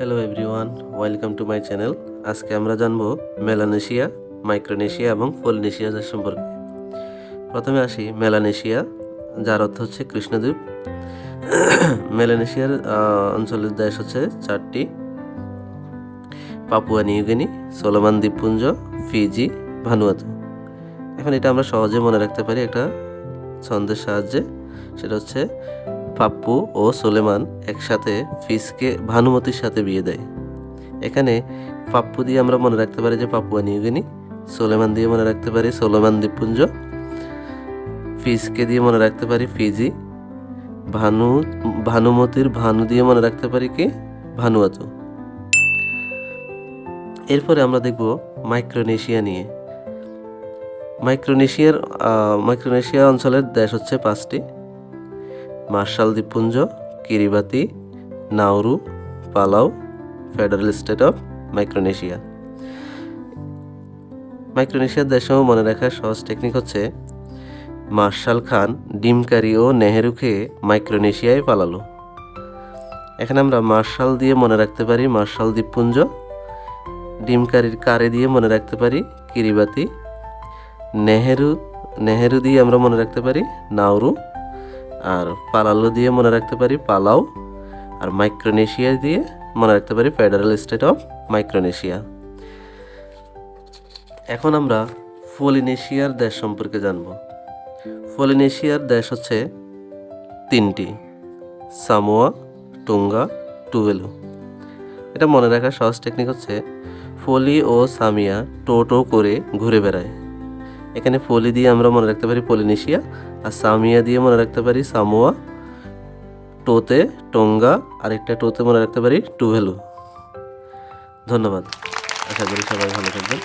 Hello everyone welcome to my channel আজকে আমরা জানব মেলানেশিয়া, মাইক্রোনেশিয়া এবং পলিনেশিয়া সম্পর্কে। প্রথমে আসি, মেলানেশিয়া, যার অর্থ হচ্ছে কৃষ্ণদ্বীপ। মেলানেশিয়ার অঞ্চলের দেশ হচ্ছে চারটি। পাপুয়া নিউগিনি সোলোমান দ্বীপপুঞ্জ, ফিজি, ভানুয়াতু। এখন এটা আমরা সহজে মনে রাখতে পারি একটা ছন্দের সাহায্যে। সেটা হচ্ছে পাপ্পু ও সোলেমান একসাথে ফিসকে ভানুমতির সাথে বিয়ে দেয়। এখানে পাপ্পু দিয়ে আমরা মনে রাখতে পারি যে পাপুয়া নিউগিনি, সোলেমান দিয়ে মনে রাখতে পারি সোলেমান দ্বীপপুঞ্জ ফিসকে দিয়ে মনে রাখতে পারি ফিজি, ভানু, ভানুমতির ভানু দিয়ে মনে রাখতে পারি কি? ভানুয়াতু। এরপরে আমরা দেখব মাইক্রোনেশিয়া নিয়ে। মাইক্রোনেশিয়ার মাইক্রোনেশিয়া অঞ্চলের দেশ হচ্ছে পাঁচটি। মার্শাল দ্বীপপুঞ্জ Kiribati Nauru Palau Federal State of Micronesia মাইক্রোনেশিয়ার দেশও মনে রাখার সহজ টেকনিক হচ্ছে মার্শাল খান ডিমকারি ও নেহেরু খেয়ে মাইক্রোনেশিয়ায় পালালো। এখানে আমরা মার্শাল দিয়ে মনে রাখতে পারি মার্শাল দ্বীপপুঞ্জ ডিমকারির কারে দিয়ে মনে রাখতে পারি কিরিবাতি নেহেরু নেহেরু দিয়ে আমরা মনে রাখতে পারি নাউরু আর পালালো দিয়ে মনে রাখতে পারি পালাও। আর মাইক্রোনেশিয়া দিয়ে মনে রাখতে পারি ফেডারেল স্টেট অফ মাইক্রোনেশিয়া। এখন আমরা পলিনেশিয়ার দেশ সম্পর্কে জানব। পলিনেশিয়ার দেশ হচ্ছে তিনটি, সামোয়া, টুঙ্গা, টুভেলু। এটা মনে রাখার সহজ টেকনিক হচ্ছে ফলি ও সামিয়া টো টো করে ঘুরে বেড়ায়। এখানে পলি দিয়ে আমরা মনে রাখতে পারি পলিনেশিয়া, আর সামিয়া দিয়ে মনে রাখতে পারি সামোয়া, টোতে টোঙ্গা, আর একটা টোতে মনে রাখতে পারি টুভেলু ধন্যবাদ আশা করি সবাই ভালো থাকবেন।